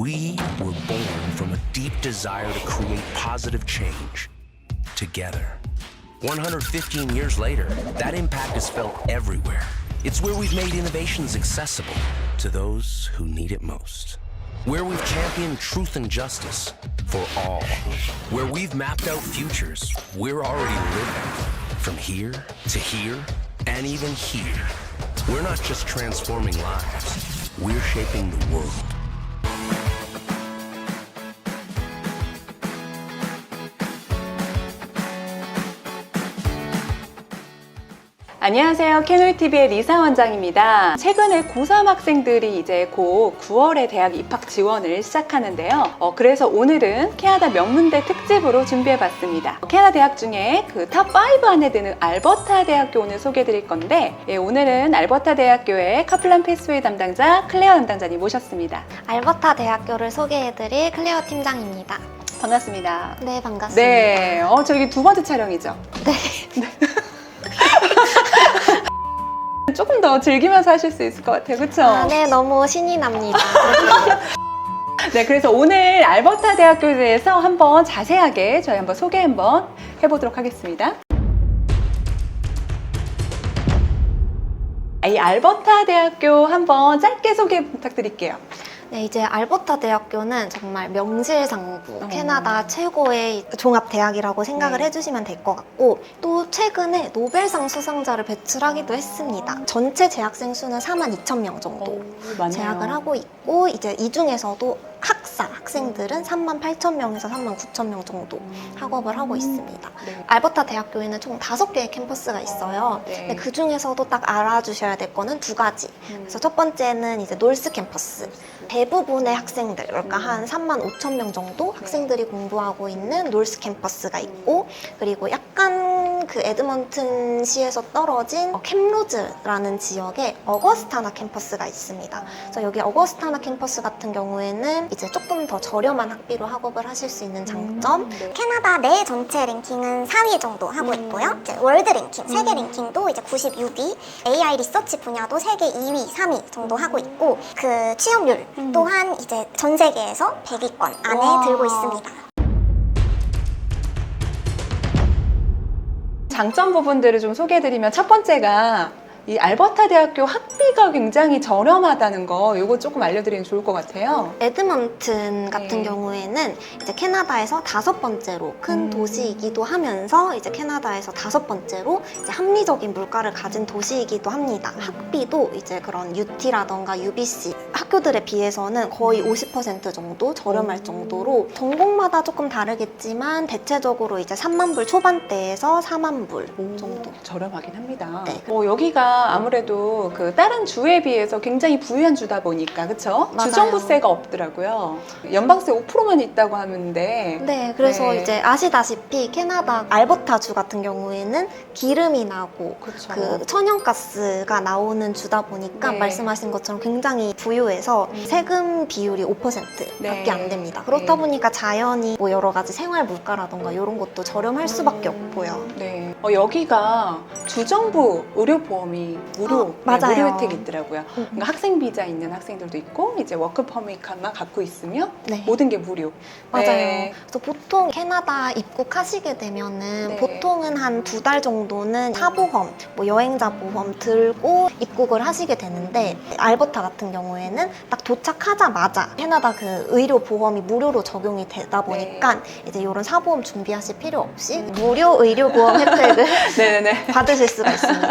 We were born from a deep desire to create positive change together. 115 years later, that impact is felt everywhere. It's where we've made innovations accessible to those who need it most. Where we've championed truth and justice for all. Where we've mapped out futures we're already living. From here to here and even here. We're not just transforming lives, we're shaping the world. 안녕하세요. 캐놀TV의 리사 원장입니다. 최근에 고3 학생들이 이제 곧 9월에 대학 입학 지원을 시작하는데요. 어, 그래서 오늘은 캐나다 명문대 특집으로 준비해봤습니다. 캐나다 대학 중에 그 탑 5 안에 드는 알버타 대학교 오늘 소개해드릴 건데, 예, 오늘은 알버타 대학교의 카플란 패스웨이 담당자 클레어 담당자님 모셨습니다. 알버타 대학교를 소개해드릴 클레어 팀장입니다. 반갑습니다. 네, 반갑습니다. 네, 어, 저기 두 번째 촬영이죠? 네. 조금 더 즐기면서 하실 수 있을 것 같아요. 그쵸? 아, 네, 너무 신이 납니다. 네, 그래서 오늘 알버타 대학교에 대해서 한번 자세하게 저희 한번 소개 한번 해보도록 하겠습니다. 이 알버타 대학교 한번 짧게 소개 부탁드릴게요. 네, 이제 알버타 대학교는 정말 명실상부 어. 캐나다 최고의 종합대학이라고 생각을 네. 해주시면 될 것 같고 또 최근에 노벨상 수상자를 배출하기도 했습니다. 전체 재학생 수는 4만 2천 명 정도 많네요. 재학을 하고 있고 이제 이 중에서도 학사 학생들은 3만 8천 명에서 3만 9천 명 정도 학업을 하고 있습니다. 네. 알버타 대학교에는 총 다섯 개의 캠퍼스가 있어요. 네. 근데 그 중에서도 딱 알아주셔야 될 거는 두 가지. 그래서 첫 번째는 이제 놀스 캠퍼스. 대부분의 학생들, 그러니까 음. 한 3만 5천 명 정도 학생들이 공부하고 있는 놀스 캠퍼스가 있고, 그리고 약간 그 에드먼튼시에서 떨어진 어, 캠로즈라는 지역에 어거스타나 캠퍼스가 있습니다. 그래서 여기 어거스타나 캠퍼스 같은 경우에는 이제 조금 더 저렴한 학비로 학업을 하실 수 있는 장점, 네. 캐나다 내 전체 랭킹은 4위 정도 하고 있고요. 이제 월드 랭킹, 세계 랭킹도 이제 96위, AI 리서치 분야도 세계 2위, 3위 정도 하고 있고 그 취업률 또한 이제 전 세계에서 100위권 안에 와. 들고 있습니다. 장점 부분들을 좀 소개해드리면 첫 번째가 이 알버타 대학교 학비가 굉장히 저렴하다는 거 이거 조금 알려드리면 좋을 것 같아요. 에드먼튼 같은 네. 경우에는 이제 캐나다에서 다섯 번째로 큰 음. 도시이기도 하면서 이제 캐나다에서 다섯 번째로 이제 합리적인 물가를 가진 도시이기도 합니다. 학비도 이제 그런 UT라던가 UBC 학교들에 비해서는 거의 50% 정도 저렴할 음. 정도로 전공마다 조금 다르겠지만 대체적으로 이제 3만 불 초반대에서 4만 불 정도. 저렴하긴 합니다. 네. 어, 여기가 아무래도 그 다른 주에 비해서 굉장히 부유한 주다 보니까 그쵸? 맞아요. 주정부세가 없더라고요. 연방세 5%만 있다고 하는데 네, 그래서 네. 이제 아시다시피 캐나다 알버타주 같은 경우에는 기름이 나고 그쵸. 그 천연가스가 나오는 주다 보니까 네. 말씀하신 것처럼 굉장히 부유해서 음. 세금 비율이 5%밖에 네. 안 됩니다. 그렇다 네. 보니까 자연히 뭐 여러 가지 생활 물가라던가 이런 것도 저렴할 수밖에 없고요. 네. 어, 여기가 주정부 의료보험이 무료, 어, 네. 무료 혜택이 있더라고요. 그러니까 학생 비자 있는 학생들도 있고 이제 워크 퍼밋만 갖고 있으면 네. 모든 게 무료. 맞아요. 네. 그래서 보통 캐나다 입국하시게 되면은 네. 보통은 한 두 달 정도는 사보험, 뭐 여행자 보험 들고 입국을 하시게 되는데 알버타 같은 경우에는 딱 도착하자마자 캐나다 그 의료 보험이 무료로 적용이 되다 보니까 네. 이제 이런 사보험 준비하실 필요 없이 무료 의료 보험 혜택을 네네네. 받으실 수가 있습니다.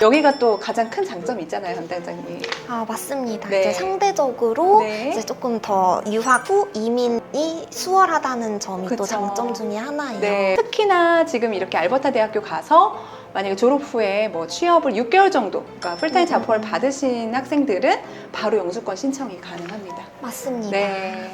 여기가 또 가장 큰 장점이 있잖아요, 담당자님. 아 맞습니다. 네. 이제 상대적으로 네. 이제 조금 더 유학 후 이민이 수월하다는 점이 또 그쵸. 장점 중에 하나예요. 네. 특히나 지금 이렇게 알버타 대학교 가서 만약에 졸업 후에 뭐 취업을 6개월 정도, 그러니까 풀타임 음. 자포를 받으신 학생들은 바로 영주권 신청이 가능합니다. 맞습니다. 네.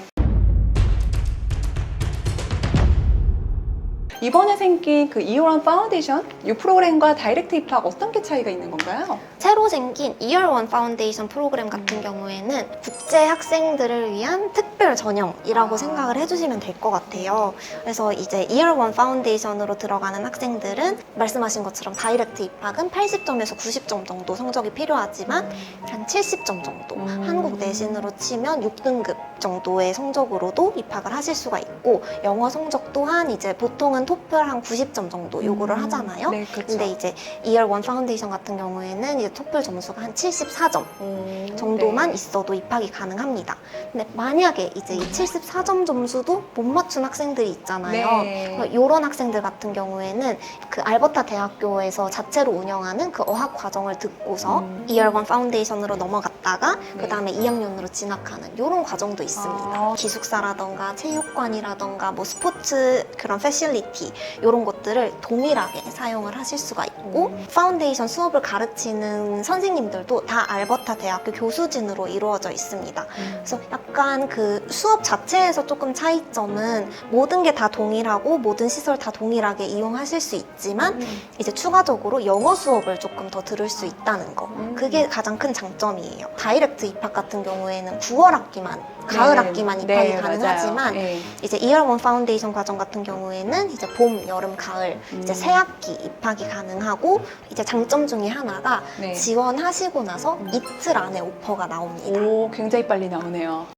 이번에 생긴 그 이오란 파운데이션 이 프로그램과 다이렉트 입학 어떤 게 차이가 있는 건가요? 새로 생긴 이얼원 파운데이션 프로그램 같은 경우에는 국제 학생들을 위한 특별 전형이라고 아. 생각을 해주시면 될 것 같아요. 그래서 이제 이얼원 파운데이션으로 들어가는 학생들은 말씀하신 것처럼 다이렉트 입학은 80점에서 90점 정도 성적이 필요하지만 한 70점 정도 음. 한국 내신으로 치면 6등급 정도의 성적으로도 입학을 하실 수가 있고 영어 성적 또한 이제 보통은 토플 한 90점 정도 요구를 음. 하잖아요. 네, 그렇죠. 근데 이제 이얼원 파운데이션 같은 경우에는 이제 토플 점수가 한 74점 오, 정도만 네. 있어도 입학이 가능합니다. 근데 만약에 이제 이 74점 점수도 못 맞춘 학생들이 있잖아요. 네. 이런 학생들 같은 경우에는 그 알버타 대학교에서 자체로 운영하는 그 어학 과정을 듣고서 음. 이열관 파운데이션으로 넘어갔다가 네. 그 다음에 2학년으로 진학하는 이런 과정도 있습니다. 아. 기숙사라던가 체육관이라던가 뭐 스포츠 그런 패실리티 이런 것들을 동일하게 사용을 하실 수가 있고 음. 파운데이션 수업을 가르치는 선생님들도 다 알버타 대학교 교수진으로 이루어져 있습니다. 음. 그래서 약간 그 수업 자체에서 조금 차이점은 모든 게 다 동일하고 모든 시설 다 동일하게 이용하실 수 있지만 음. 이제 추가적으로 영어 수업을 조금 더 들을 수 있다는 거. 음. 그게 가장 큰 장점이에요. 다이렉트 입학 같은 경우에는 9월 학기만, 가을 네. 학기만 입학이 네, 가능하지만 맞아요. 네. 이제 이열원 파운데이션 과정 같은 경우에는 이제 봄, 여름, 가을 이제 음. 새 학기 입학이 가능하고 이제 장점 중에 하나가 네. 지원하시고 나서 음. 이틀 안에 오퍼가 나옵니다. 오, 굉장히 빨리 나오네요.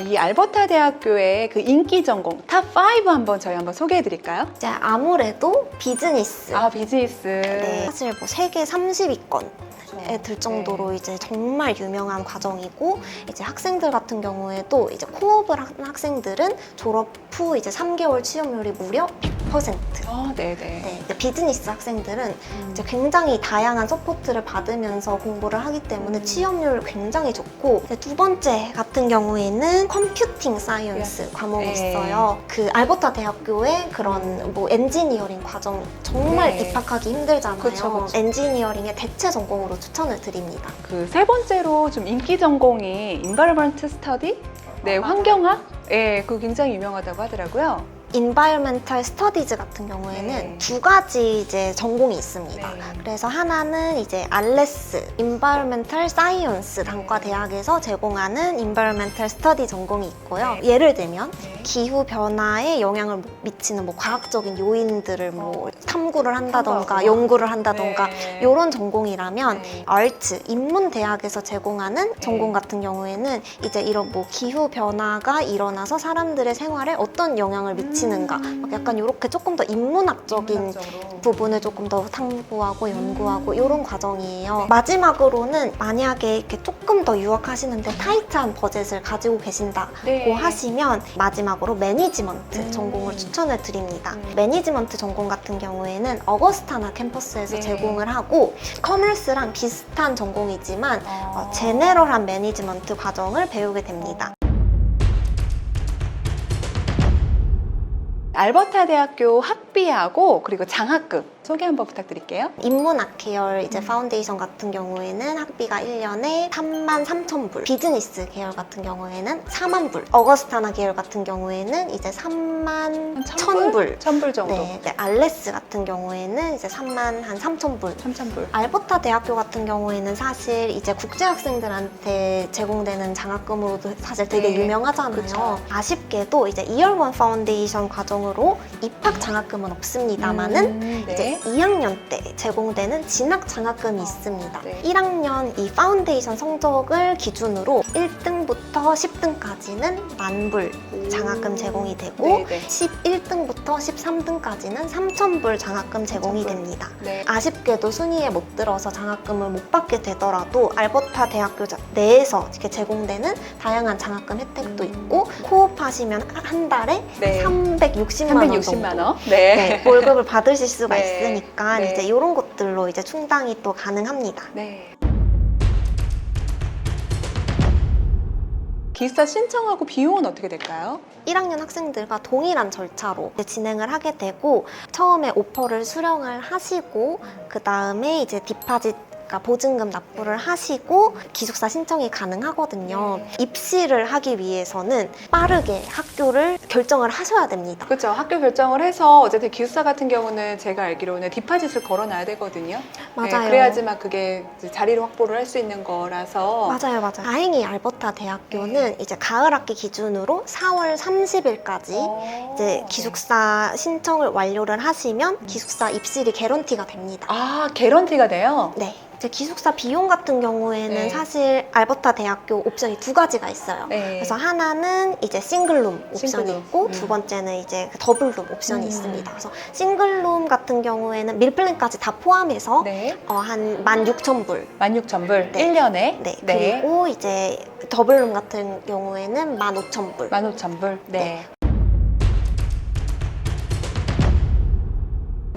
이 알버타 대학교의 그 인기 전공 탑5 한번 저희 한번 소개해 드릴까요? 이제 아무래도 비즈니스. 아, 비즈니스. 네. 사실 뭐 세계 30위권 에들 정도로 네. 이제 정말 유명한 과정이고 이제 학생들 같은 경우에도 이제 코업을 한 학생들은 졸업 후 이제 3개월 취업률이 무려 100%. 아, 네네. 네, 이제 비즈니스 학생들은 음. 이제 굉장히 다양한 서포트를 받으면서 공부를 하기 때문에 음. 취업률 굉장히 좋고 이제 두 번째 같은 경우에는 컴퓨팅 사이언스 과목이 네. 있어요. 그 알버타 대학교의 그런 뭐 엔지니어링 과정 정말 네. 입학하기 힘들잖아요. 그쵸, 그쵸. 엔지니어링의 대체 전공으로 추천을 드립니다. 그 세 번째로 좀 인기 전공이 Environment Study? 네, 환경학? 예, 그 굉장히 유명하다고 하더라고요. Environmental Studies 같은 경우에는 네. 두 가지 이제 전공이 있습니다. 네. 그래서 하나는 이제 알레스 Environmental Science 단과 대학에서 제공하는 Environmental Study 전공이 있고요. 네. 예를 들면 네. 기후 변화에 영향을 미치는 뭐 과학적인 요인들을 뭐 탐구를 한다던가. 연구를 한다던가 네. 이런 전공이라면 네. 아트 인문 대학에서 제공하는 전공 같은 경우에는 이제 이런 뭐 기후 변화가 일어나서 사람들의 생활에 어떤 영향을 미치 는가 음. 막 약간 이렇게 조금 더 인문학적인 인문학적으로. 부분을 조금 더 탐구하고 연구하고 이런 과정이에요. 마지막으로는 만약에 이렇게 조금 더 유학하시는데 타이트한 버젯을 가지고 계신다고 네. 하시면 마지막으로 매니지먼트 음. 전공을 추천을 드립니다. 음. 매니지먼트 전공 같은 경우에는 어거스타나 캠퍼스에서 네. 제공을 하고 커머스랑 비슷한 전공이지만 어. 어, 제네럴한 매니지먼트 과정을 배우게 됩니다. 알버타 대학교 학 비하고 그리고 장학금 소개 한번 부탁드릴게요. 인문학 계열 이제 음. 파운데이션 같은 경우에는 학비가 1년에 3만 3천 불, 비즈니스 계열 같은 경우에는 4만 불, 어거스타나 계열 같은 경우에는 이제 3만 1천 불. 천불 정도. 네, 네, 알레스 같은 경우에는 이제 3만 한 3천 불. 3천 불. 알버타 대학교 같은 경우에는 사실 이제 국제 학생들한테 제공되는 장학금으로도 사실 되게 네, 유명하잖아요. 그쵸. 아쉽게도 이제 이얼원 파운데이션 과정으로 입학 장학금은 없습니다만은 음, 네. 이제 2학년 때 제공되는 진학 장학금이 있습니다. 네. 1학년 이 파운데이션 성적을 기준으로 1등부터 10등까지는 만불 장학금 제공이 되고 네, 네. 11등부터 13등까지는 3,000불 장학금 제공이 3,000불. 됩니다. 네. 아쉽게도 순위에 못 들어서 장학금을 못 받게 되더라도 알버타 대학교 자- 내에서 이렇게 제공되는 다양한 장학금 혜택도 음. 있고 코업하시면 한 달에 네. 360만 원 정도 360만 원. 네. 네, 월급을 받으실 수가 네. 있으니까 네. 이제 이런 것들로 이제 충당이 또 가능합니다. 네. 기숙사 신청하고 비용은 어떻게 될까요? 1학년 학생들과 동일한 절차로 이제 진행을 하게 되고 처음에 오퍼를 수령을 하시고 그 다음에 이제 디파짓 그러니까 보증금 납부를 하시고 기숙사 신청이 가능하거든요. 입시를 하기 위해서는 빠르게 학교를 결정을 하셔야 됩니다. 그렇죠. 학교 결정을 해서 어쨌든 기숙사 같은 경우는 제가 알기로는 디파짓을 걸어놔야 되거든요. 네, 맞아요. 그래야지만 그게 이제 자리를 확보를 할 수 있는 거라서. 맞아요, 맞아요. 다행히 알버타 대학교는 이제 가을 학기 기준으로 4월 30일까지 어. 이제 기숙사 신청을 완료를 하시면 기숙사 입실이 개런티가 됩니다. 아, 개런티가 돼요? 네. 이제 기숙사 비용 같은 경우에는 네. 사실 알버타 대학교 옵션이 두 가지가 있어요. 네. 그래서 하나는 이제 싱글룸 옵션이 싱글룸. 있고 음. 두 번째는 이제 그 더블룸 옵션이 음. 있습니다. 그래서 싱글룸 같은 경우에는 밀플랜까지 다 포함해서 네. 어, 한 16,000불 16,000불. 16,000불. 네. 1년에. 네. 그리고 이제 더블룸 같은 경우에는 15,000불. 15,000불. 네.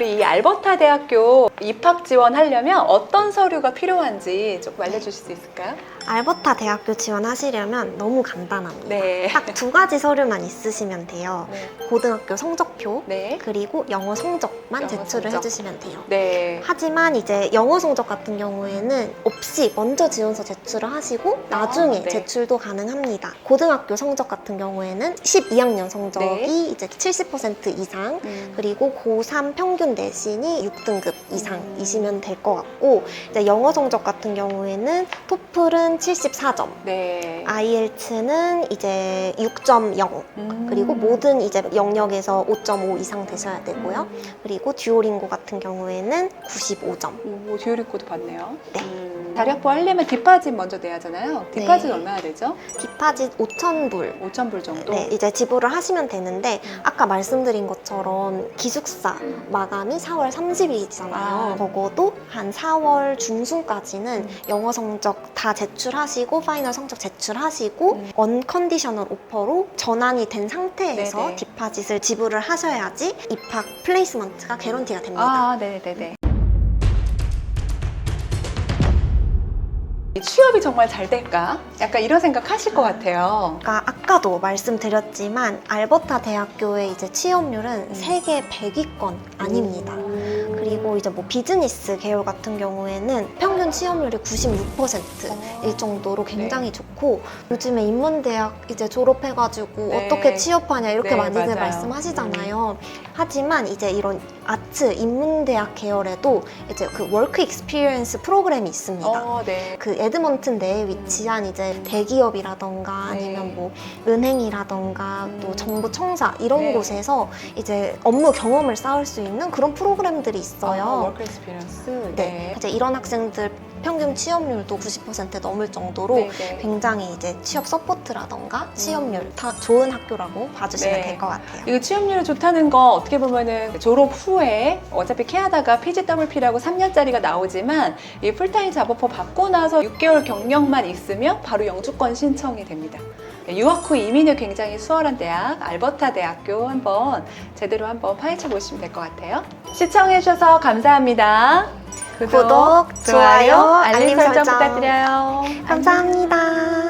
우리 이 알버타 대학교 입학 지원하려면 어떤 서류가 필요한지 조금 알려주실 수 있을까요? 알버타 대학교 지원하시려면 너무 간단합니다. 네. 딱 두 가지 서류만 있으시면 돼요. 네. 고등학교 성적표 네. 그리고 영어 성적만 영어 제출을 성적. 해주시면 돼요. 네. 하지만 이제 영어 성적 같은 경우에는 없이 먼저 지원서 제출을 하시고 나중에 네. 제출도 가능합니다. 고등학교 성적 같은 경우에는 12학년 성적이 네. 이제 70% 이상 음. 그리고 고3 평균 내신이 6등급 음. 이상이시면 될 것 같고 이제 영어 성적 같은 경우에는 토플은 74점 네. IELTS는 이제 6.0 음. 그리고 모든 이제 영역에서 5.5 이상 되셔야 되고요. 그리고 듀오링고 같은 경우에는 95점. 오, 듀오링코도 봤네요. 네. 음. 자리 확보 하려면 디파짓 먼저 내야 하잖아요. 디파짓 네. 얼마나 되죠? 디파짓 5,000불. 5,000불 정도? 네, 이제 지불을 하시면 되는데 음. 아까 말씀드린 것처럼 기숙사 마감이 4월 30일이잖아요. 아. 적어도 한 4월 중순까지는 음. 영어 성적 다 제출 하시고 파이널 성적 제출하시고 음. 언컨디셔널 오퍼로 전환이 된 상태에서 네네. 디파짓을 지불을 하셔야지 입학 플레이스먼트가 개런티가 됩니다. 아, 네네네. 이 취업이 정말 잘 될까? 약간 이런 생각 하실 것 같아요. 그러니까 아까도 말씀드렸지만 알버타 대학교의 이제 취업률은 음. 세계 100위권 아닙니다. 그리고 이제 뭐 비즈니스 계열 같은 경우에는 평균 취업률이 96%일 정도로 굉장히 좋고 요즘에 인문대학 이제 졸업해가지고 네. 어떻게 취업하냐 이렇게 네, 많이들 맞아요. 말씀하시잖아요. 하지만 이제 이런 아트 인문대학 계열에도 이제 그 워크 익스피리언스 프로그램이 있습니다. 어, 네. 그 에드먼튼 내에 위치한 이제 대기업이라던가 아니면 네. 뭐 은행이라던가 음. 또 정부 청사 이런 네. 곳에서 이제 업무 경험을 쌓을 수 있는 그런 프로그램들이 아, 있어요. 워크 익스피리언스. 네. 이제 이런 학생들 평균 취업률도 90% 넘을 정도로 네, 네. 굉장히 이제 취업 서포트라던가 취업률 다 좋은 학교라고 봐주시면 네. 될것 같아요. 이거 취업률이 좋다는 거 어떻게 보면은 졸업 후에 어차피 캐나다가 PGWP라고 3년짜리가 나오지만 이 풀타임 잡업법 받고 나서 6개월 경력만 있으면 바로 영주권 신청이 됩니다. 네, 유학 후 이민이 굉장히 수월한 대학 알버타 대학교 한번 제대로 한번 파헤쳐 보시면 될 것 같아요. 시청해 주셔서 감사합니다. 구독, 좋아요, 알림 설정 부탁드려요. 감사합니다.